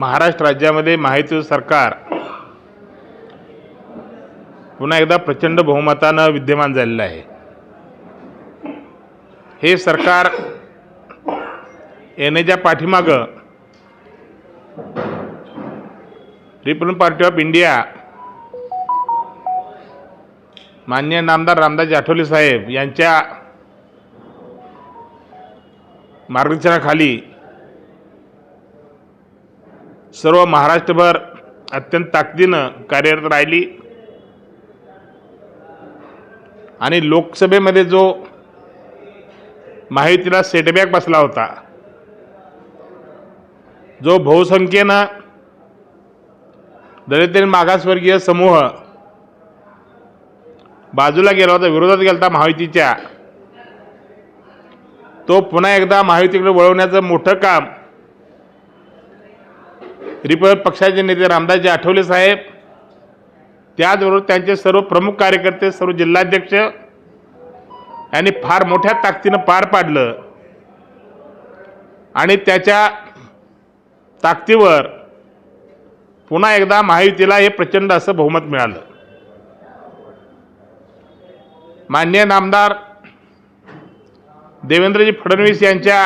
महाराष्ट्र राज्यामध्ये महायुतीचं सरकार पुन्हा एकदा प्रचंड बहुमतानं विद्यमान झालेलं आहे. हे सरकार येण्याच्या पाठीमागं रिपब्लिकन पार्टी ऑफ इंडिया मान्य नामदार रामदास आठवले साहेब यांच्या मार्गदर्शनाखाली सर्व महाराष्ट्रभर अत्यंत ताकदीनं कार्यरत राहिली. आणि लोकसभेमध्ये जो माहितीला सेटबॅक बसला होता जो बहुसंख्येनं दलित आणि मागासवर्गीय समूह बाजूला गेला होता विरोधात गेला होता महायुतीच्या तो पुन्हा एकदा महायुतीकडे वळवण्याचं मोठं काम रिपब्लिक पक्षाचे नेते रामदासजी आठवले साहेब. त्याचबरोबर त्यांचे सर्व प्रमुख कार्यकर्ते सर्व जिल्हाध्यक्ष यांनी फार मोठ्या ताकदीनं पार पाडलं. आणि त्याच्या ताकदीवर पुन्हा एकदा महायुतीला हे प्रचंड असं बहुमत मिळालं. मान्य नामदार देवेंद्रजी फडणवीस यांच्या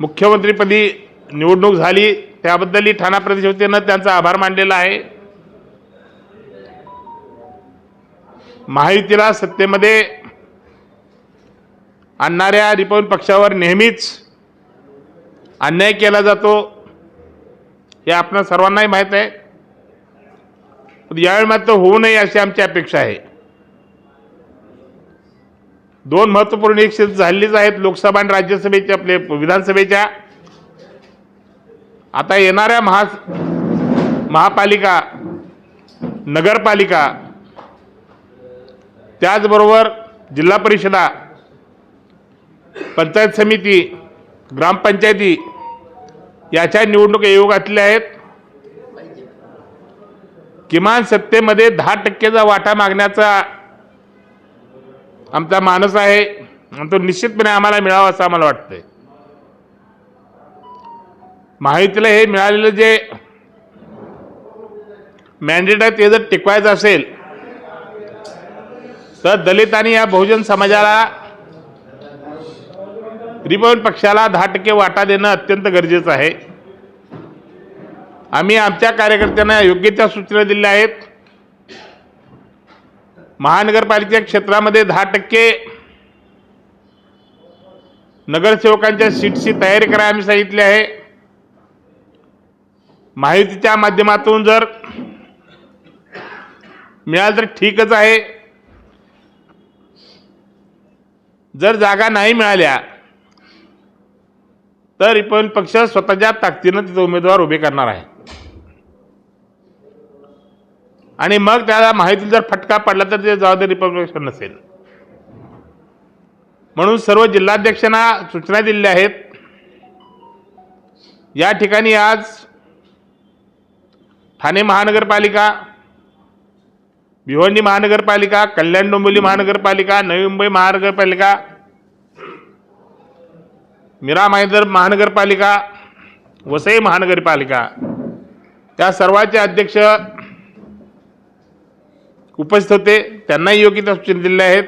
मुख्यमंत्रीपदी निवडणूक झाली त्याबद्दलही ठाणा प्रदेशवतीनं त्यांचा आभार मानलेला आहे. महायुतीला सत्तेमध्ये आणणाऱ्या रिपब्लिक पक्षावर नेहमीच अन्याय केला जातो हे आपल्या सर्वांनाही माहीत आहे. पण यावेळी मात्र होऊ नये अशी आमची अपेक्षा आहे. दोन महत्त्वपूर्ण इलेक्शन झालेलीच आहेत लोकसभा आणि राज्यसभेच्या आपले विधानसभेच्या. आता येणाऱ्या महा महापालिका नगरपालिका त्याचबरोबर जिल्हा परिषदा पंचायत समिती ग्रामपंचायती याच्या निवडणूक येऊ आहेत. किमान सत्तेमध्ये दहा टक्केचा वाटा मागण्याचा आमचा मानस आहे. आणि तो निश्चितपणे आम्हाला मिळावा असं आम्हाला वाटतंय. माहितीला हे मिळालेलं जे मॅन्डेट आहे ते जर टिकवायचं असेल तर दलित आणि या बहुजन समाजाला रिपब्लिक पक्षाला दहा टक्के वाटा देणं अत्यंत गरजेचं आहे. आम्ही आमच्या कार्यकर्त्यांना योग्य त्या सूचना दिल्या आहेत. महानगरपालिका क्षेत्रामध्ये दहा टक्के नगरसेवकांच्या सीटची तयारी करा आम्ही सांगितले आहे. माहितीच्या माध्यमातून जर मिळालं तर ठीकच आहे. जर जागा नाही मिळाल्या तर रिपब्लिक पक्ष स्वतःच्या ताकदीनं तिथे उमेदवार उभे करणार आहे. आणि मग त्याला माहिती जर फटका पडला तर ते जबाबदारी रिपब्लिकन नसेल. म्हणून सर्व जिल्हाध्यक्षांना सूचना दिलेल्या आहेत. या ठिकाणी आज ठाणे महानगरपालिका भिवंडी महानगरपालिका कल्याण डोंबिवली महानगरपालिका नवी मुंबई महानगरपालिका मीरा मायदर महानगरपालिका वसई महानगरपालिका त्या सर्वांचे अध्यक्ष उपस्थित होते. त्यांनाही योग्य त्या सूचना दिल्या आहेत.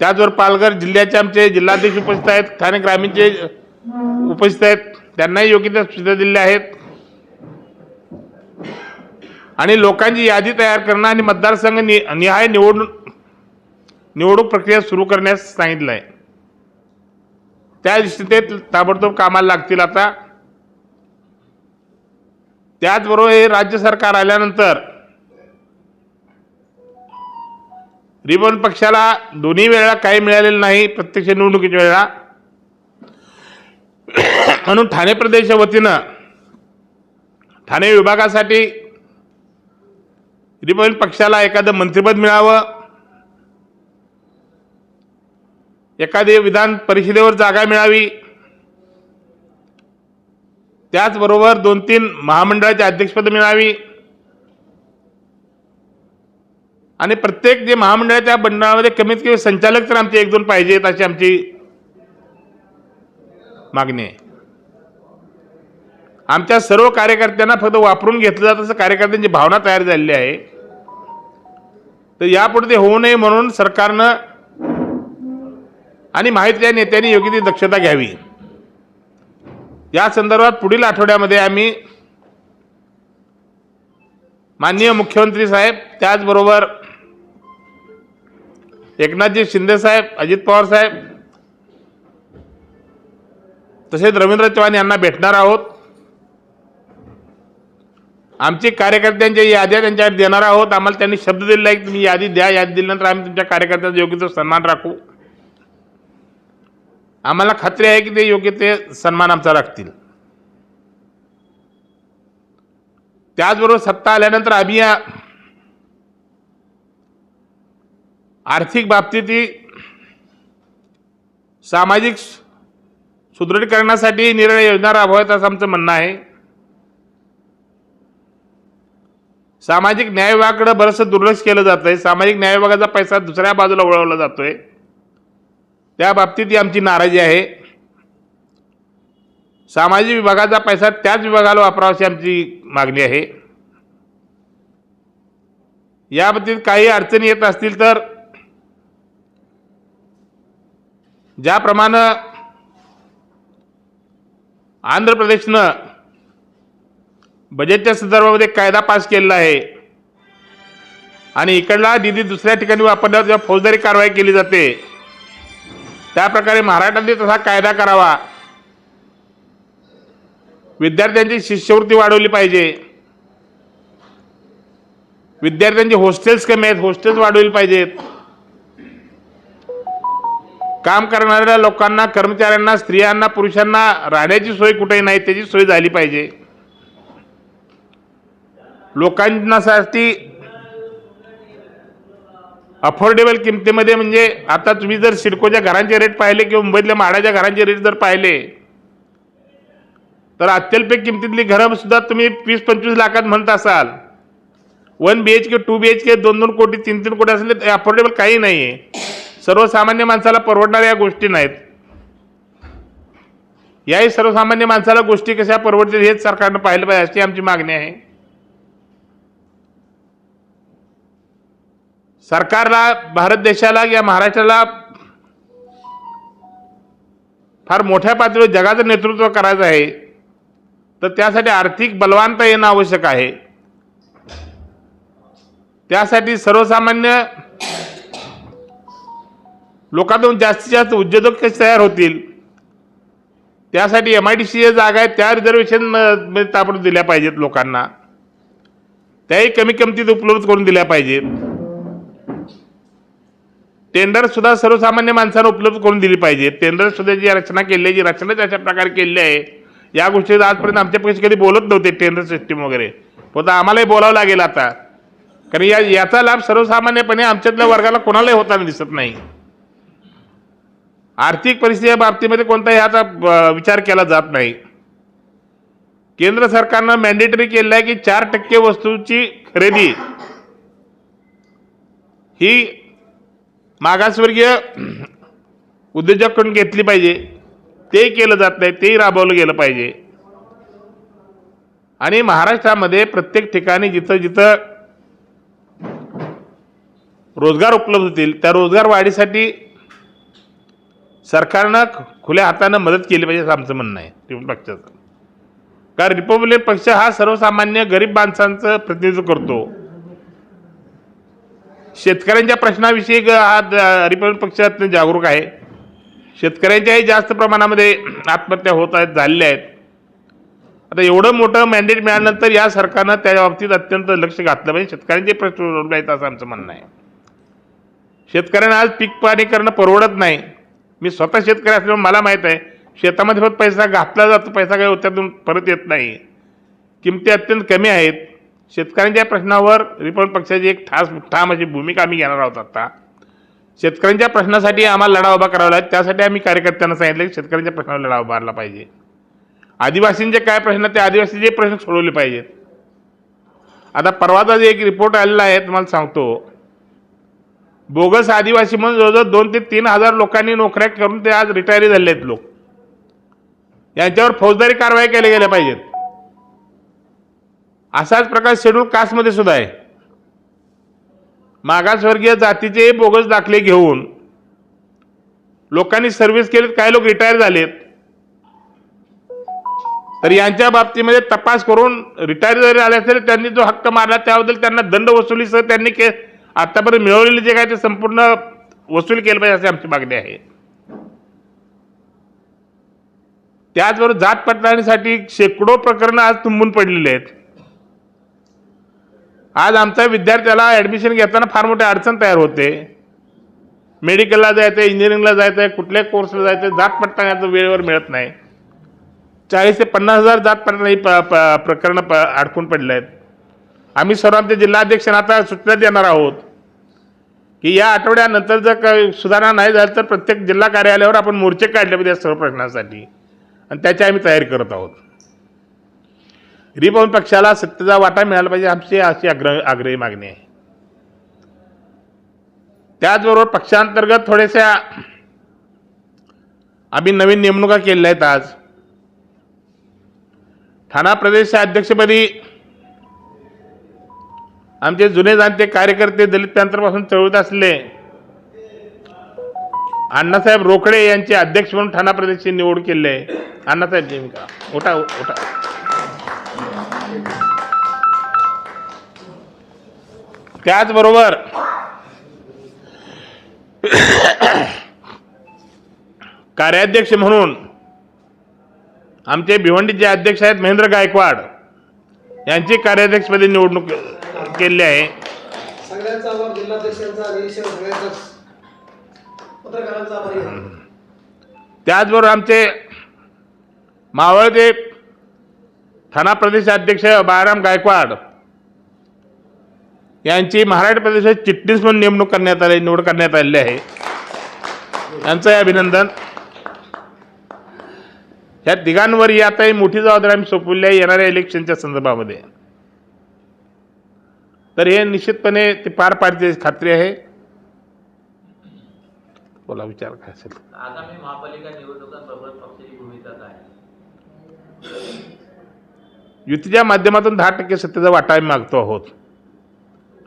त्याचबरोबर पालघर जिल्ह्याचे आमचे जिल्हाध्यक्ष उपस्थित आहेत. ठाणे ग्रामीणचे उपस्थित आहेत. त्यांनाही योग्य त्या सूचना दिल्या आहेत. आणि लोकांची यादी तयार करणं आणि मतदारसंघ नि निहाय निवडणूक निवडणूक प्रक्रिया सुरू करण्यास सांगितलं आहे. त्या दृष्टीने ताबडतोब कामाला लागतील आता. त्याचबरोबर हे राज्य सरकार आल्यानंतर रिबन पक्षाला दोन्ही वेळेला काही मिळालेलं नाही प्रत्यक्ष निवडणुकीच्या वेळेला. म्हणून ठाणे प्रदेशच्या वतीनं ठाणे विभागासाठी रिपब्लिक पक्षाला एखादं मंत्रिपद मिळावं. एखादी विधान परिषदेवर जागा मिळावी. त्याचबरोबर दोन तीन महामंडळाची अध्यक्षपद मिळावी. आणि प्रत्येक जे महामंडळाच्या मंडळामध्ये कमीत कमी संचालक तर आमचे एक दोन पाहिजेत अशी आमची मागणी आहे. आमच्या सर्व कार्यकर्त्यांना फक्त वापरून घेतलं जात असं कार्यकर्त्यांची भावना तयार झालेली आहे. तर यापुढे ते होऊ नये म्हणून सरकारनं आणि माहितीच्या नेत्यांनी योग्य ती दक्षता घ्यावी. या संदर्भात पुढील आठवड्यामध्ये आम्ही माननीय मुख्यमंत्री साहेब त्याचबरोबर एकनाथजी शिंदे साहेब अजित पवार साहेब तसेच रवींद्र चव्हाण यांना भेटणार आहोत. आमची कार्यकर्त्यांच्या याद्या त्यांच्याकडे देणार आहोत. आम्हाला त्यांनी शब्द दिलेला आहे की तुम्ही यादी द्या. यादी दिल्यानंतर आम्ही तुमच्या कार्यकर्त्यांचा योग्य तो सन्मान राखू. आम्हाला खात्री आहे की ते योग्य ते सन्मान आमचा राखतील. त्याचबरोबर सत्ता आल्यानंतर आम्ही या आर्थिक बाबतीतही सामाजिक सुदृढीकरणासाठी निर्णय योजना राबवायचा असं आमचं म्हणणं आहे. सामाजिक न्याय विभागाकडे बरंचसं दुर्लक्ष केलं जात आहे सामाजिक न्याय विभागाचा पैसा दुसऱ्या बाजूला वळवला जातो आहे त्या बाबतीत ही आमची नाराजी आहे. सामाजिक विभागाचा पैसा त्याच विभागाला वापरावा अशी आमची मागणी आहे. या बाबतीत काही अडचणी येत असतील तर ज्याप्रमाणे आंध्र प्रदेशनं बजेटच्या संदर्भामध्ये कायदा पास केलेला आहे आणि इकडला निधी दुसऱ्या ठिकाणी वापरल्यावर जेव्हा फौजदारी कारवाई केली जाते त्या प्रकारे तसा कायदा करावा. विद्यार्थ्यांची शिष्यवृत्ती वाढवली पाहिजे. विद्यार्थ्यांची हॉस्टेल्स कमी आहेत हॉस्टेल्स वाढवली पाहिजेत. काम करणाऱ्या लोकांना कर्मचाऱ्यांना स्त्रियांना पुरुषांना राहण्याची सोय कुठेही नाही त्याची सोय झाली पाहिजे. लोकांनासाठी अफोर्डेबल किमतीमध्ये म्हणजे आता तुम्ही जर सिडकोच्या घरांचे रेट पाहिले किंवा मुंबईतल्या माडाच्या घरांचे रेट जर पाहिले तर अत्यल्प किमतीतली घरं सुद्धा तुम्ही वीस पंचवीस लाखात म्हणत असाल. One B H K two B H K दोन दोन कोटी तीन तीन कोटी असले अफोर्डेबल काही नाही आहे सर्वसामान्य माणसाला परवडणाऱ्या या गोष्टी नाहीत. याही सर्वसामान्य माणसाला गोष्टी कशा परवडतील हेच सरकारनं पाहिलं पाहिजे अशी आमची मागणी आहे. सरकारला भारत देशाला या महाराष्ट्राला फार मोठ्या पातळीवर जगाचं नेतृत्व करायचं आहे तर त्यासाठी आर्थिक बलवानता येणं आवश्यक आहे. त्यासाठी सर्वसामान्य लोकांतून जास्तीत जास्त उद्योजक कसे तयार होतील? त्यासाठी एम आय डी सी जागा आहेत त्या रिझर्वेशन ताबडतोब दिल्या पाहिजेत लोकांना. त्याही कमी किमतीत उपलब्ध करून दिल्या पाहिजेत. टेंडरसुद्धा सर्वसामान्य माणसांना उपलब्ध करून दिली पाहिजे टेंडरसुद्धा जी रचना केली आहे जी रचनाच अशा प्रकारे केलेली आहे या गोष्टी आजपर्यंत आमच्यापेक्षा कधी बोलत नव्हते टेंडर सिस्टीम वगैरे. पण आम्हालाही बोलावं लागेल आता. कारण या याचा लाभ सर्वसामान्यपणे आमच्यातल्या वर्गाला कोणालाही होताना दिसत नाही. आर्थिक परिस्थिती बाबतीमध्ये कोणताही ह्याचा विचार केला जात नाही. केंद्र सरकारनं मॅन्डेटरी केलेलं आहे की चार टक्के वस्तूची खरेदी. ही मागासवर्गीय उद्योजकांकडून घेतली पाहिजे. ते केलं जात नाही तेही राबवलं गेलं पाहिजे. आणि महाराष्ट्रामध्ये प्रत्येक ठिकाणी जिथं जिथं रोजगार उपलब्ध होतील त्या रोजगार वाढीसाठी सरकारनं खुल्या हातानं मदत केली पाहिजे असं आमचं म्हणणं आहे. रिपब्लिक पक्षाचं. कारण रिपब्लिक पक्ष हा सर्वसामान्य गरीब माणसांचं प्रतिनिधित्व करतो. शेतकऱ्यांच्या प्रश्नाविषयी हा रिपब्लिक पक्ष अत्यंत जागरूक आहे. शेतकऱ्यांच्याही जास्त प्रमाणामध्ये आत्महत्या होत आहेत झालेल्या आहेत. आता एवढं मोठं मॅन्डेट मिळाल्यानंतर या सरकारनं त्या बाबतीत अत्यंत लक्ष घातलं पाहिजे. शेतकऱ्यांचे प्रश्न सोडवले आहेत असं आमचं म्हणणं आहे. शेतकऱ्यांना आज पीक पाणी करणं परवडत नाही. मी स्वतः शेतकरी असल्यामुळे मला माहीत आहे शेतामध्ये फक्त पैसा घातला जातो पैसा काही त्यातून परत येत नाही. किमती अत्यंत कमी आहेत. शेतकऱ्यांच्या प्रश्नावर रिपब्लिक पक्षाची एक ठास ठाम अशी भूमिका आम्ही घेणार आहोत आता. शेतकऱ्यांच्या प्रश्नासाठी आम्हाला लढा उभा करावा लागेल. त्यासाठी आम्ही कार्यकर्त्यांना सांगितलं की शेतकऱ्यांच्या प्रश्नावर लढा उभारला पाहिजे. आदिवासींचे काय प्रश्न ते आदिवासीचे प्रश्न सोडवले पाहिजेत. आता परवाचा जे एक रिपोर्ट आलेला आहे तुम्हाला सांगतो. बोगस आदिवासी म्हणून जवळजवळ दोन ते तीन हजार लोकांनी नोकऱ्या करून ते आज रिटायरी झाले आहेत लोक. यांच्यावर फौजदारी कारवाई केल्या गेल्या पाहिजेत असाच प्रकार शेड्यूल कास्टमध्ये सुद्धा आहे. मागासवर्गीय जातीचे बोगस दाखले घेऊन लोकांनी सर्व्हिस केलीत काही लोक रिटायर झालेत. तर यांच्या बाबतीमध्ये तपास करून रिटायर जरी झाले असेल त्यांनी जो हक्क मारला त्याबद्दल त्यांना दंड वसुलीसह त्यांनी के आतापर्यंत मिळवलेले जे काय ते संपूर्ण वसूल केलं पाहिजे अशी आमची मागणी आहे. त्याचबरोबर जात पडताळणीसाठी शेकडो प्रकरणं आज तुंबून पडलेली आहेत. आज आमच्या विद्यार्थ्याला ॲडमिशन घेताना फार मोठी अडचण तयार होते. मेडिकलला जायचं इंजिनिअरिंगला जायचं आहे कुठल्याही कोर्सला जायचं आहे जात पडताळण्याचं वेळेवर मिळत नाही. चाळीस ते पन्नास हजार जात पडताळणी प प प्रकरणं प अडकून पडले आहेत. आम्ही सर्व आमच्या जिल्हाध्यक्षांना आता सूचना देणार आहोत. की या आठवड्यानंतर जर काही सुधारणा नाही झाली तर प्रत्येक जिल्हा कार्यालयावर आपण मोर्चे काढले पाहिजे सर्व प्रश्नांसाठी. आणि त्याची आम्ही तयारी करत आहोत. रिपब्लिक पक्षाला सत्तेचा वाटा मिळाला पाहिजे आमची अशी आग्रह आग्रही मागणी आहे. त्याचबरोबर पक्षांतर्गत थोड्याशा आम्ही नवीन नेमणुका केलेल्या आहेत आज. ठाणा प्रदेशच्या अध्यक्षपदी आमचे जुने जाणते कार्यकर्ते दलित पॅंथरपासून चळवत असले. अण्णासाहेब रोकडे यांचे अध्यक्ष म्हणून ठाणा प्रदेशची निवड केली. आहे अण्णासाहेब नेमका उठा उठा. त्याचबरोबर कार्याध्यक्ष म्हणून आमचे भिवंडीचे अध्यक्ष आहेत महेंद्र गायकवाड. यांची कार्याध्यक्षपदी निवडणूक केली आहे. सगळ्यांचा आभार जिल्हाध्यक्षांचा निरीक्षण सगळ्यांचाच पत्रकारांचा आभार. आहे. त्याचबरोबर आमचे मावळते ठाणा प्रदेश अध्यक्ष बाळाराम गायकवाड यांची महाराष्ट्र प्रदेशात चिटणीस म्हणून नेमणूक करण्यात आली निवड करण्यात आलेली आहे. यांचं अभिनंदन. या तिघांवरही आता ही मोठी जबाबदारी आम्ही सोपवली आहे येणाऱ्या इलेक्शनच्या संदर्भामध्ये. तर हे निश्चितपणे ते पार पाडते खात्री आहे. बोला विचार काय असेल? आगामी महापालिका निवडणुकांबाबत पक्षाची भूमिका काय? युतीच्या माध्यमातून दहा टक्के सत्तेचा वाटा आम्ही मागतो आहोत.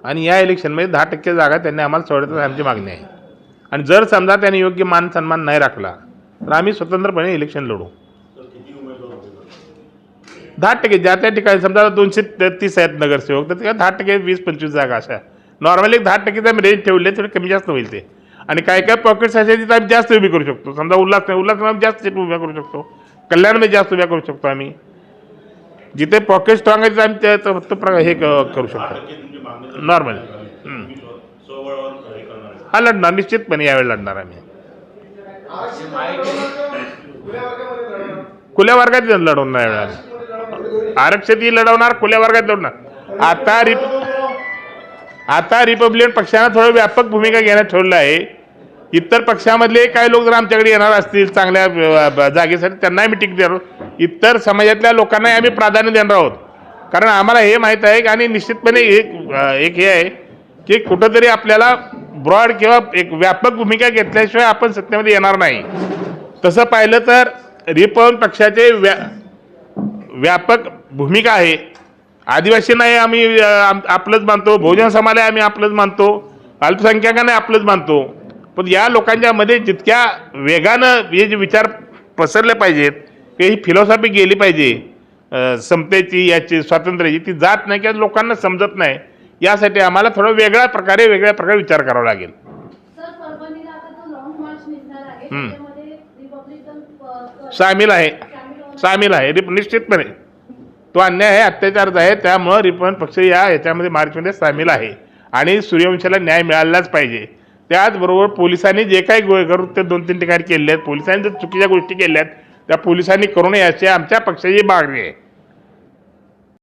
आणि या इलेक्शनमध्ये दहा टक्के जागा त्यांनी आम्हाला सोडण्याची आमची मागणी आहे. आणि जर समजा त्यांनी योग्य मान सन्मान नाही राखला तर आम्ही स्वतंत्रपणे इलेक्शन लढू. दहा टक्के ज्या त्या ठिकाणी समजा दोनशे तीस आहेत नगरसेवक तर त्या दहा टक्के वीस पंचवीस जागा अशा. नॉर्मली दहा टक्के आम्ही रेंज ठेवले थोडे कमी जास्त होईल ते. आणि काय काय पॉकेट्स असे तिथं आम्ही जास्त उभी करू शकतो. समजा उल्हास नाही उल्हास आम्ही जास्त सीट उभ्या करू शकतो. कल्याणमध्ये जास्त उभ्या करू शकतो आम्ही. जिथे पॉकेट स्ट्रॉंग आहे तिथे आम्ही त्या- तो- तो प्र- हे करू शकतो. नॉर्मल हा लढणार निश्चितपणे यावेळी लढणार आम्ही. खुल्या वर्गात लढवणार यावेळेला आरक्षित लढवणार खुल्या वर्गात लढणार आता रिप आता रिपब्लिकन पक्षानं थोडं व्यापक भूमिका घेण्यात ठेवलं आहे. इतर पक्षामधले काही लोक जर आमच्याकडे येणार असतील चांगल्या जागेसाठी त्यांनाही मिटिंग देणार. आहोत. इतर समाजातल्या लोकांनाही आम्ही प्राधान्य देणार आहोत. कारण आम्हाला हे माहीत आहे की आणि निश्चितपणे एक एक हे आहे की कुठंतरी आपल्याला ब्रॉड किंवा एक व्यापक भूमिका घेतल्याशिवाय आपण सत्तेमध्ये येणार नाही. तसं पाहिलं तर रिपब्लिकन पक्षाचे व्या व्यापक भूमिका आहे. आदिवासी नाही आम्ही आपलंच मानतो. बहुजन समाज आहे आम्ही आपलंच मानतो. अल्पसंख्याकांना आपलंच मानतो. पण या लोकांच्या मध्ये जितक्या वेगानं हे जे विचार पसरले पाहिजेत की ही फिलॉसॉफी गेली पाहिजे समतेची याची स्वातंत्र्याची ती जात नाही किंवा लोकांना समजत नाही यासाठी आम्हाला थोडं वेगळ्या प्रकारे वेगळ्या प्रकारे विचार करावा लागेल. सामील आहे. सामील आहे. रिप निश्चितपणे. तो अन्याय आहे अत्याचारच आहे. त्यामुळं रिपब्लिकन पक्ष या याच्यामध्ये मार्चमध्ये सामील आहे. आणि सूर्यवंशाला न्याय मिळालाच पाहिजे. त्याचबरोबर पोलिसांनी जे काही गो- कृत्य दोन तीन ठिकाणी केले आहेत पोलिसांनी जर चुकीच्या गोष्टी केल्या आहेत त्या पोलिसांनी करू नये अशी आमच्या पक्षाची मागणी आहे.